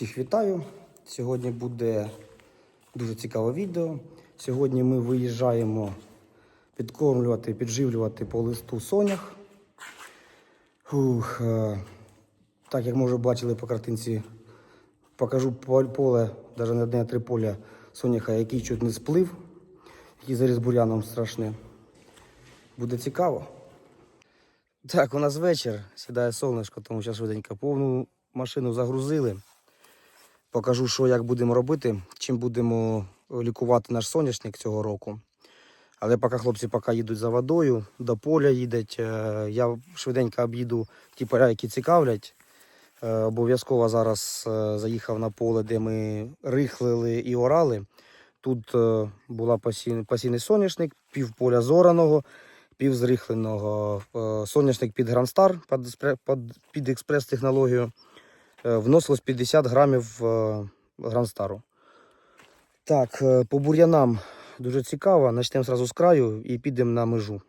Всіх вітаю! Сьогодні буде дуже цікаве відео. Сьогодні ми виїжджаємо підкормлювати, підживлювати по листу сонях. Фух, е, так як ми вже бачили по картинці, покажу поле, навіть не одне, а три поля соняха, який чуть не сплив, який заріз буряном страшне. Буде цікаво. Так, у нас вечір, сідає сонечко, тому зараз швиденько повну машину загрузили. Покажу, що як будемо робити, чим будемо лікувати наш соняшник цього року. Але поки хлопці поки їдуть за водою, до поля їдуть. е, Я швиденько об'їду ті поля, які цікавлять. Е, Обов'язково зараз е, заїхав на поле, де ми рихлили і орали. Тут була посій- посійний соняшник, пів поля зораного, пів зрихленого. Соняшник під Грандстар, під, під експрес-технологію. Е, Вносилось 50 грамів е, Грандстару. Так, е, по бур'янам дуже цікаво. Почнемо одразу з краю і підемо на межу.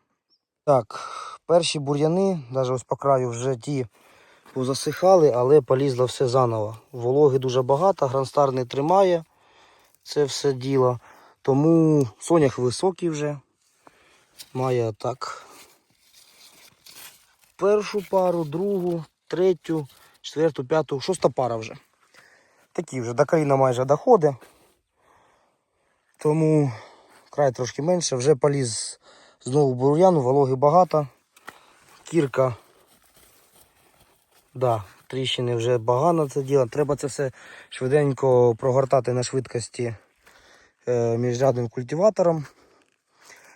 Так, перші бур'яни, навіть ось по краю вже ті позасихали, але полізло все заново. Вологи дуже багато, Грандстар не тримає це все діло. Тому сонях високий вже. Має так. Першу пару, другу, третю, четверту, п'яту, шоста пара вже. Такі вже до коліна майже доходить. Тому край трошки менше. Вже поліз знову бур'яну, вологи багато. Кірка. Да, тріщини вже багато це діло. Треба це все швиденько прогортати на швидкості е, міжрядним культиватором.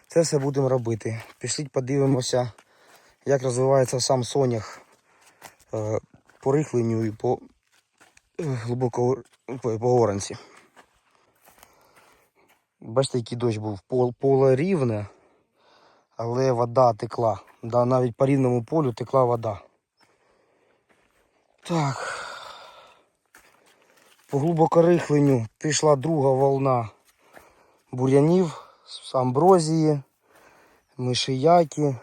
Це все будемо робити. Пішліть, подивимося, як розвивається сам сонях е, по рихленню і по е, глибоко по, оранці. Бачите, який дощ був. Пол, поле рівне, але вода текла. Да, навіть по рівному полю текла вода. Так. По глибокорихленню пішла друга волна бур'янів з амброзії, мишияки.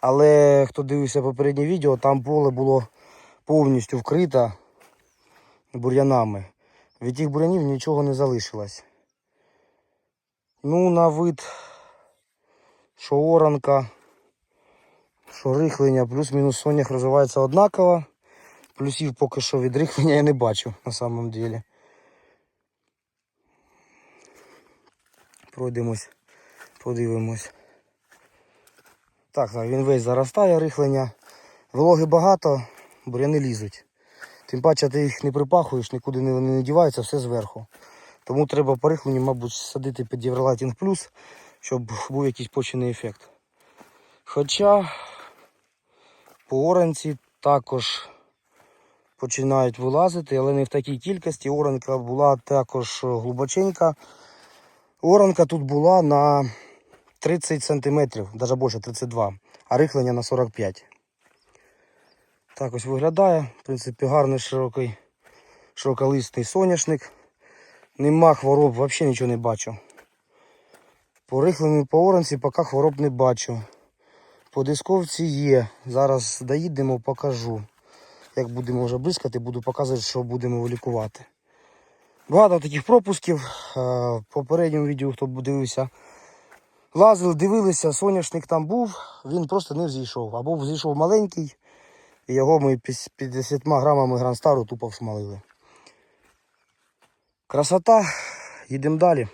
Але хто дивився попереднє відео, там поле було повністю вкрите бур'янами. Від тих бур'янів нічого не залишилось. Ну, на вид, що оранка, що рихлення, плюс-мінус сонях розвивається однаково. Плюсів поки що від рихлення я не бачу на самом деле. Пройдемось, подивимось. Так, так, він весь заростає рихлення. Вологи багато, буряни лізуть. Тим паче ти їх не припахуєш, нікуди не- вони не діваються, все зверху. Тому треба по рихленню, мабуть, садити під Євролайтінг плюс, щоб був якийсь почений ефект. Хоча по оранці також починають вилазити, але не в такій кількості. Оранка була також глибоченька. Оранка тут була на 30 см, навіть більше 32 а рихлення на 45 Так ось виглядає. В принципі, гарний широкий, широколистний соняшник. Нема хвороб, взагалі нічого не бачу. По рихленню по оранці поки хвороб не бачу. По дисковці є. Зараз доїдемо, покажу. Як будемо вже блискати, буду показувати, що будемо вилікувати. Багато таких пропусків. Е, В попередньому відео, хто дивився, лазили, дивилися, соняшник там був, він просто не взійшов. Або взійшов маленький, і його ми під 50 грамами гранстару тупо всмалили. Красота, їдемо далі.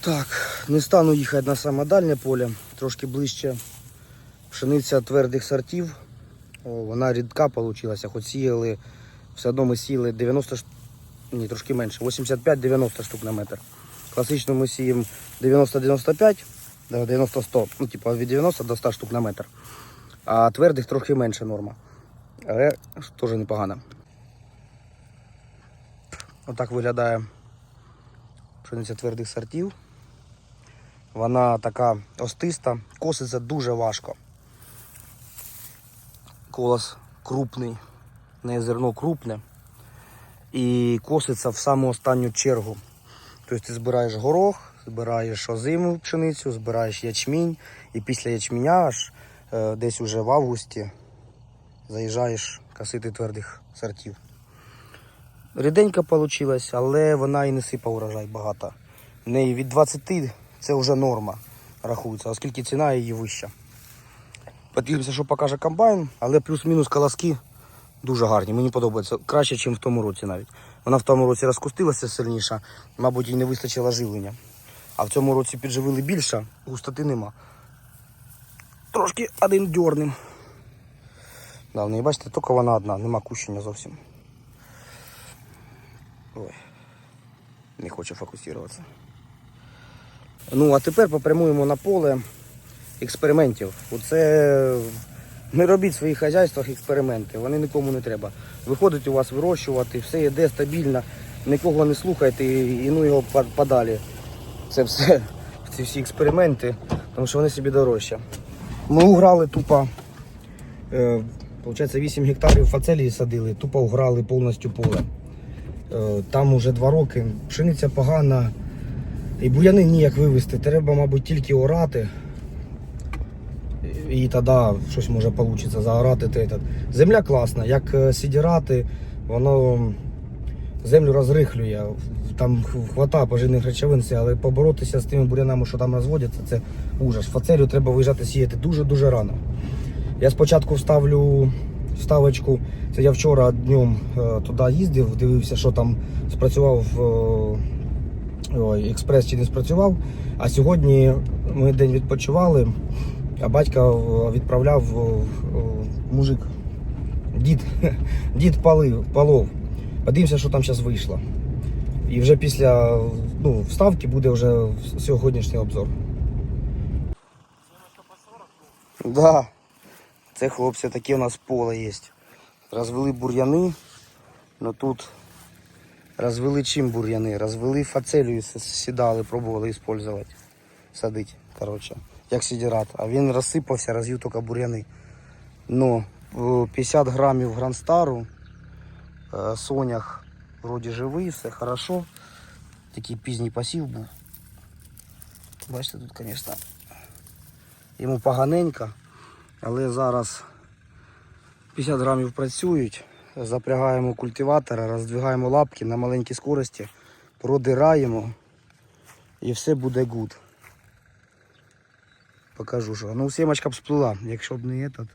Так, не стану їхати на саме дальнє поле, трошки ближче. Пшениця твердих сортів. О, вона рідка вийшла, хоч сіяли, все одно ми сіяли 90 ш- ні, трошки менше, 85-90 штук на метр. Класично ми сіємо 90-95, 90-100, ну типу від 90 до 100 штук на метр. А твердих трохи менше норма. Але теж непогано. Отак виглядає пшениця твердих сортів. Вона така остиста, коситься дуже важко. Колос крупний, не зерно крупне. І коситься в саму останню чергу. Тобто ти збираєш горох, збираєш озиму пшеницю, збираєш ячмінь, і після ячменя аж десь уже в августі заїжджаєш косити твердих сортів. Ріденька вийшла, але вона і не сипа урожай багато. В неї від 20 це вже норма рахується, оскільки ціна її вища. Подивимося, що покаже комбайн, але плюс-мінус колоски дуже гарні. Мені подобається краще, ніж в тому році навіть. Вона в тому році розкустилася сильніше, мабуть, їй не вистачило живлення. А в цьому році підживили більше, густоти нема. Трошки один дьорним. Да, в бачите, тільки вона одна, нема кущення зовсім. Ой, не хоче фокусуватися. Ну, а тепер попрямуємо на поле експериментів. Оце не робіть в своїх хазяйствах експерименти, вони нікому не треба. Виходить у вас вирощувати, все йде стабільно, нікого не слухайте і ну його подалі. Це все, ці всі експерименти, тому що вони собі дорожчі. Ми уграли тупо, е, виходить, 8 гектарів фацелії садили, тупо уграли повністю поле. Е, там уже два роки, пшениця погана, і буяни ніяк вивезти. Треба, мабуть, тільки орати. І тоді щось може вийде те. Земля класна, як е, сідірати, воно землю розрихлює. Там хвата поживних речовин, але поборотися з тими бурянами, що там розводяться, це ужас. Фацелю треба виїжджати сіяти дуже-дуже рано. Я спочатку ставлю вставочку. Це я вчора днем е, туди їздив, дивився, що там спрацював е, експрес чи не спрацював. А сьогодні ми день відпочивали, а батька відправляв е, мужик. Дід, дід палив, палов. Подивимося, що там зараз вийшло. І вже після ну, вставки буде вже сьогоднішній обзор. Да. Це хлопці таке у нас поле є. Розвели бур'яни, ну тут розвели чим бур'яни? Розвели фацелію, с- сідали, пробували використовувати. Садити, коротше, як сідірат. А він розсипався, розвів тільки бур'яни. Ну, е, 50 грамів гранстару, е, сонях вроді живий, все хорошо. Такий пізній посів був. Бачите, тут, звісно, йому поганенько. Але зараз 50 грамів працюють, запрягаємо культиватора, роздвигаємо лапки на маленькій скорості, продираємо і все буде гуд. Покажу, що. Ну, сімочка б сплила, якщо б не этот,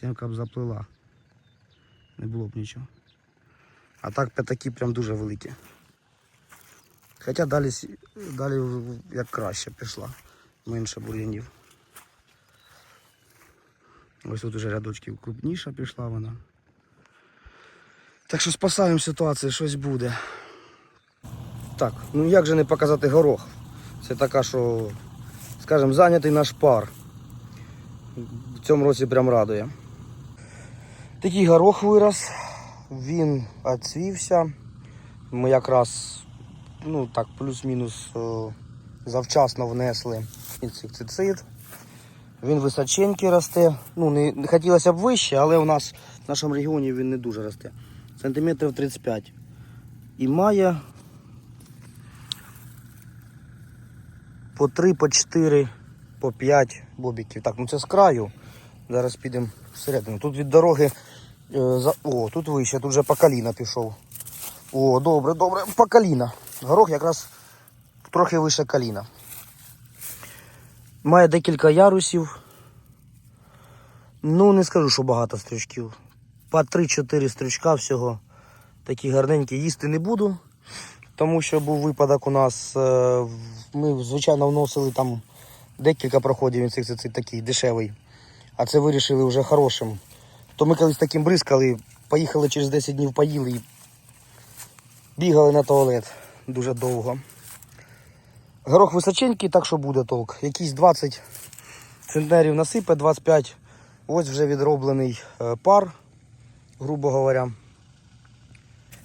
сімка б заплила. Не було б нічого. А так п'ятаки прям дуже великі. Хоча далі, далі як краще пішла, менше бур'янів. Ось тут уже рядочків крупніша пішла вона. Так що спасаємо ситуацію, щось буде. Так, ну як же не показати горох? Це така, що, скажімо, зайнятий наш пар. В цьому році прям радує. Такий горох вирос, він відцвівся. Ми якраз, ну так, плюс-мінус е, завчасно внесли інсектицид. Він височенький росте. Ну, не, не хотілося б вище, але у нас в нашому регіоні він не дуже росте. Сантиметрів 35. І має по 3, по 4, по 5 бобіків. Так, ну це з краю. Зараз підемо всередину. Тут від дороги. Е. О, тут вище, тут вже по коліна пішов. О, добре, добре, по коліна. Горох якраз трохи вище коліна. Має декілька ярусів. Ну, не скажу, що багато стрючків. По 3-4 стрючка всього. Такі гарненькі їсти не буду. Тому що був випадок у нас. е, Ми, звичайно, вносили там декілька проходів інсектицид такий дешевий. А це вирішили вже хорошим. То ми колись таким бризкали, поїхали через 10 днів поїли і бігали на туалет дуже довго. Горох височенький, так що буде толк. Якісь 20 центнерів насипе, 25. Ось вже відроблений е, пар, грубо говоря.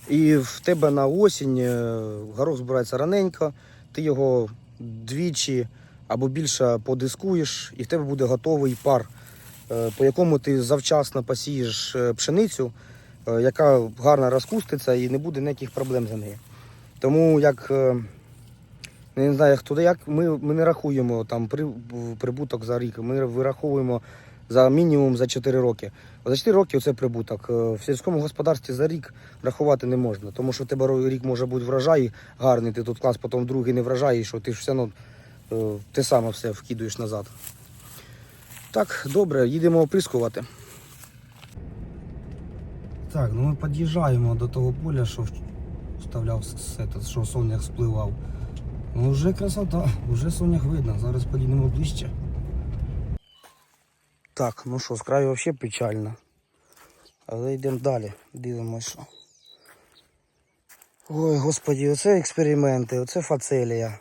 І в тебе на осінь е, горох збирається раненько, ти його двічі або більше подискуєш, і в тебе буде готовий пар, по якому ти завчасно посієш е, пшеницю, е, яка гарно розкуститься і не буде ніяких проблем за нею. Тому як е, не знаю, хто як. Ми, ми не рахуємо там при, прибуток за рік. Ми вираховуємо за мінімум за 4 роки. За 4 роки це прибуток. Е, В сільському господарстві за рік рахувати не можна, тому що в тебе рік може бути врожай гарний, ти тут клас, потім другий не врожай, і що ти ж все одно е, те саме все вкидуєш назад. Так, добре, їдемо оприскувати. Так, ну ми під'їжджаємо до того поля, що вставляв що сонях спливав. Ну вже красота, вже сонях видно. Зараз поїдемо ближче. Так, ну що, з краю взагалі печально. Але йдемо далі, дивимося. що. Ой, господі, оце експерименти, оце фацелія.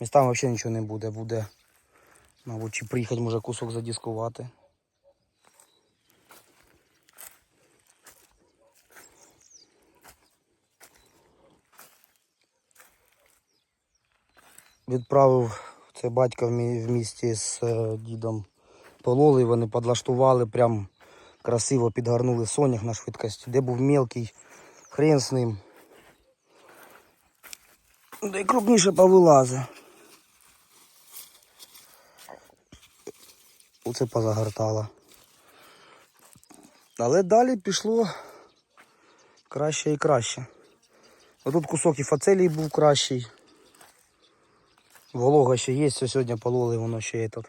Містами взагалі нічого не буде, буде. Мабуть, чи приїхати може кусок задіскувати. Відправив це батька в місті з е, дідом пололи, вони підлаштували, прям красиво підгарнули сонях на швидкості. Де був мелкий, хрен з ним. Й крупніше повилазе. Оце позагортало. Але далі пішло краще і краще. Отут кусок і фацелій був кращий. Волога ще є, все сьогодні пололи, воно ще є тут.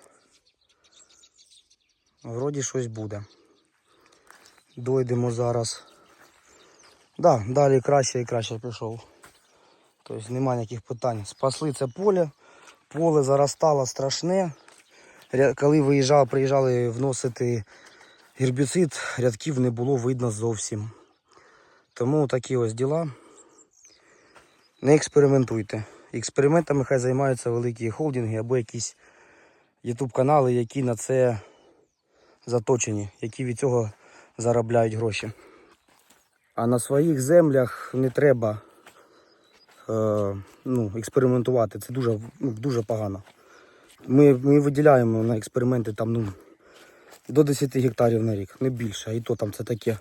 Вроді щось буде. Дойдемо зараз. Да, далі краще і краще пішов. Тобто немає ніяких питань. Спасли це поле, поле заростало страшне. Коли виїжджали, приїжджали вносити гербіцид, рядків не було видно зовсім. Тому такі ось діла. Не експериментуйте. Експериментами хай займаються великі холдинги або якісь ютуб канали, які на це заточені, які від цього заробляють гроші. А на своїх землях не треба е, ну, експериментувати. Це дуже, ну, дуже погано. Ми, ми виділяємо на експерименти там, ну, до 10 гектарів на рік, не більше. І то там це таке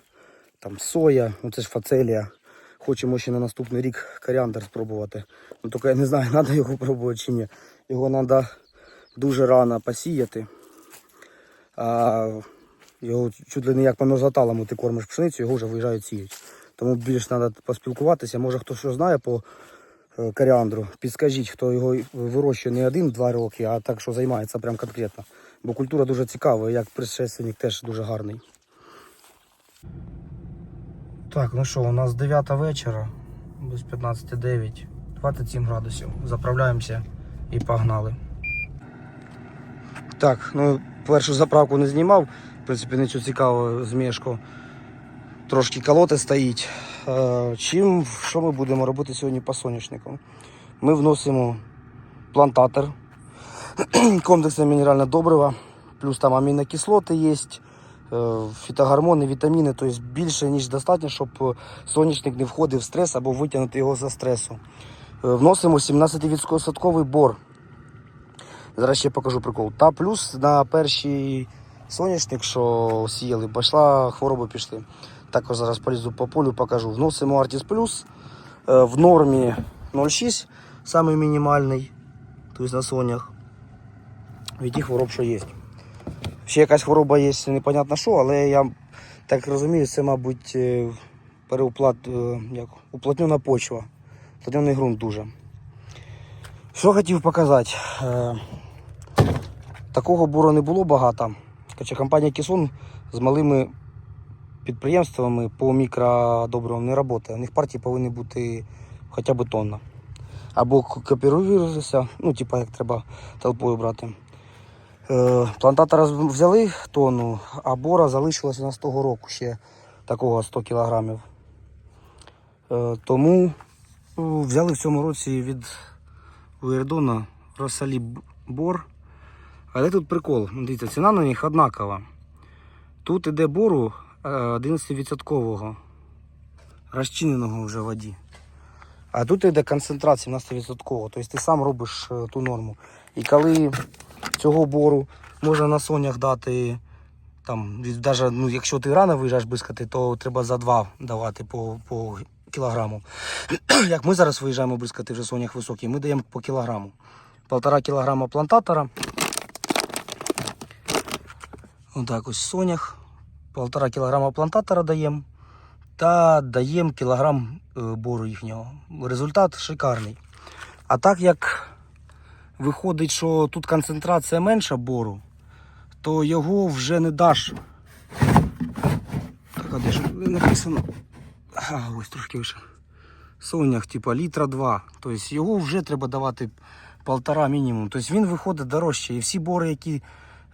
там соя, ну це ж фацелія. Хочемо ще на наступний рік коріандр спробувати. Ну тільки я не знаю, треба його пробувати чи ні. Його треба дуже рано посіяти. А його чуть ли не як по мерзлоталому ти кормиш пшеницю, його вже виїжджають сіють. Тому більш треба поспілкуватися. Може хто що знає по коріандру, підскажіть, хто його вирощує не один-два роки, а так, що займається прям конкретно. Бо культура дуже цікава, як предшественник теж дуже гарний. Так, ну що, у нас 9 вечора, без 15.09, 27 градусів. Заправляємося і погнали. Так, ну першу заправку не знімав, в принципі, нічого цікавого змішку. Трошки колоти стоїть. Е, Чим, що ми будемо робити сьогодні по соняшнику? Ми вносимо плантатор, комплексне мінеральне добриво, плюс там амінокислоти є, е, фітогормони, вітаміни, тобто більше, ніж достатньо, щоб соняшник не входив в стрес або витягнути його за стресу. Е, Вносимо 17% бор. Зараз ще покажу прикол. Та плюс на перший соняшник, що сіяли, пішла, хвороби пішли. Також зараз полізу по полю, покажу. Вносимо Artis Plus е, в нормі 0,6, самий мінімальний, тобто на сонях. Від тих хвороб, що є. Ще якась хвороба є, непонятно що, але я так розумію, це, мабуть, е, переуплат, е, як, уплотнена почва. Уплотнений ґрунт дуже. Що хотів показати. Е, Такого буру не було багато. Хоча компанія Кісон з малими підприємствами по мікродобривам не працює. У них партії повинні бути хоча б тонна. Або к- ну, типа як треба толпою брати. Е, плантатора взяли тонну, а бора залишилось у нас того року ще такого 100 кілограмів. Е, тому е, взяли в цьому році від Уердона Росалі Бор. Але тут прикол. Дивіться, ціна на них однакова. Тут іде бору 11% розчиненого вже в воді. А тут йде концентрат 17%. Тобто ти сам робиш е, ту норму. І коли цього бору можна на сонях дати, там, даже, ну, якщо ти рано виїжджаєш бризкати, то треба за 2 давати по, по кілограму. Як ми зараз виїжджаємо бризкати вже сонях високі, ми даємо по кілограму. Полтора кілограма плантатора. Отак ось сонях. Полтора кілограма плантатора даємо. Та даємо кілограм е, бору їхнього. Результат шикарний. А так як виходить, що тут концентрація менша бору, то його вже не даш. Так, а де ж написано? А, ось трошки вище. Сонях, типа літра 2. Тобто його вже треба давати полтора мінімум. Тобто він виходить дорожче. І всі бори, які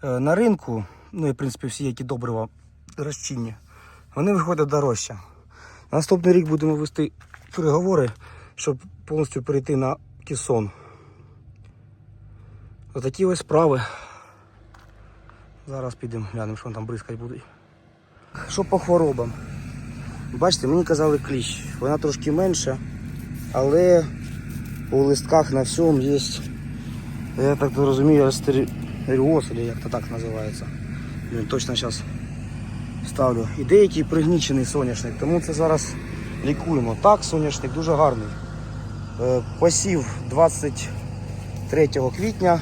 е, на ринку, ну і в принципі всі, які добрива розчинні, вони виходять дорожче. Наступний рік будемо вести переговори, щоб повністю перейти на кісон. Отакі ось справи. Зараз підемо, глянемо, що там бризкать будуть. Що по хворобам? Бачите, мені казали кліщ. Вона трошки менша, але у листках на всьому є, я так розумію, астеріоз, або як то так називається. Блін, точно зараз ставлю. І деякий пригнічений соняшник, тому це зараз лікуємо. Так, соняшник дуже гарний. Е, Посів 23 квітня,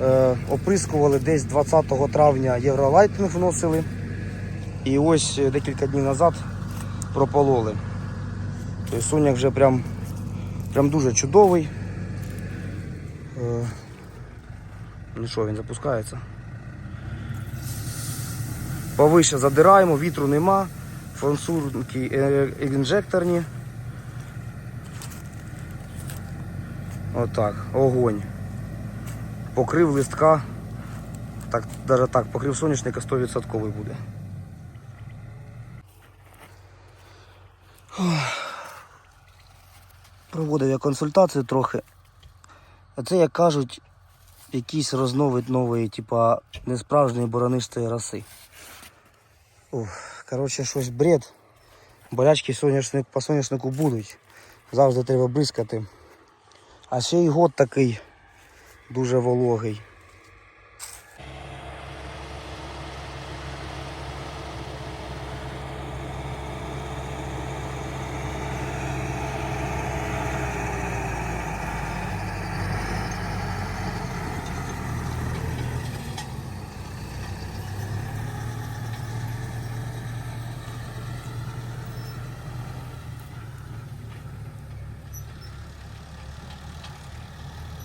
е, оприскували десь 20 травня євролайтинг вносили. І ось декілька днів назад пропололи. Тобто соняк вже прям, прям дуже чудовий. Ну що, він запускається. Повище задираємо, вітру нема, фансурки е, інжекторні. Отак, огонь. Покрив листка, так, навіть так, покрив соняшника 100% буде. Проводив я консультацію трохи. А це, як кажуть, якийсь розновид нової, типа несправжньої боронистої роси. Ух, коротше, щось бред. Болячки соняшник, по соняшнику будуть. Завжди треба бризкати. А ще й год такий дуже вологий.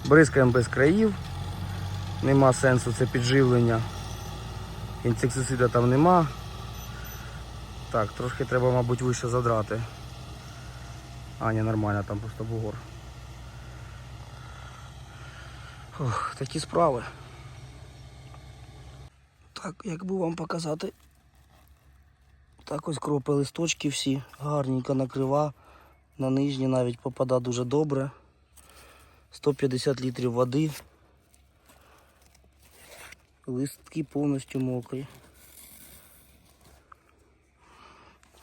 Бризкаємо без країв. Нема сенсу це підживлення. Інсектицида там нема. Так, трошки треба, мабуть, вище задрати. А, ні, нормально, там просто бугор. Ох, такі справи. Так, як би вам показати. Так ось кропи листочки всі, гарненько накрива. На нижні навіть попада дуже добре. 150 літрів води. Листки повністю мокрі.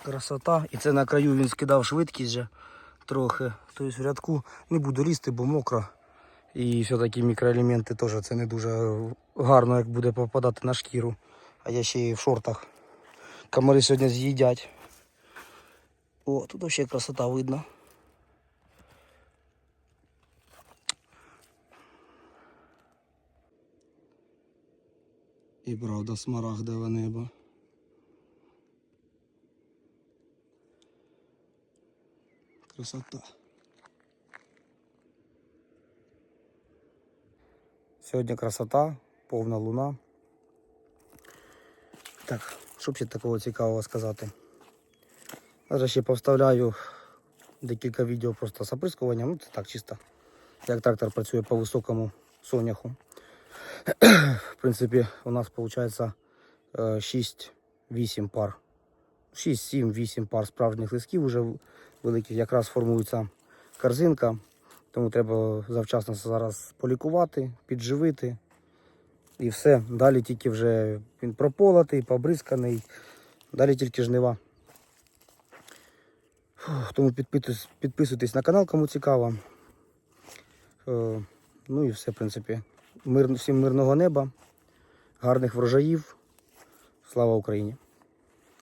Красота. І це на краю він скидав швидкість вже трохи. Тобто в рядку не буду лізти, бо мокро. І все-таки мікроелементи теж це не дуже гарно, як буде попадати на шкіру. А я ще і в шортах. Комари сьогодні з'їдять. О, тут взагалі красота видно. І правда смарагдове небо. Красота. Сьогодні красота, повна луна. Так, що б ще такого цікавого сказати? Зараз ще повставляю декілька відео просто з оприскуванням. Ну, це так чисто. Як трактор працює по високому соняху. В принципі, у нас виходить 6-8 пар. 6-7-8 пар справжніх листків вже великих. Якраз формується корзинка. Тому треба завчасно зараз полікувати, підживити. І все. Далі тільки вже він прополотий, побризканий. Далі тільки жнива. Тому підписуйтесь, підписуйтесь на канал, кому цікаво. Е, Ну і все, в принципі. Мир, всім мирного неба, гарних врожаїв. Слава Україні!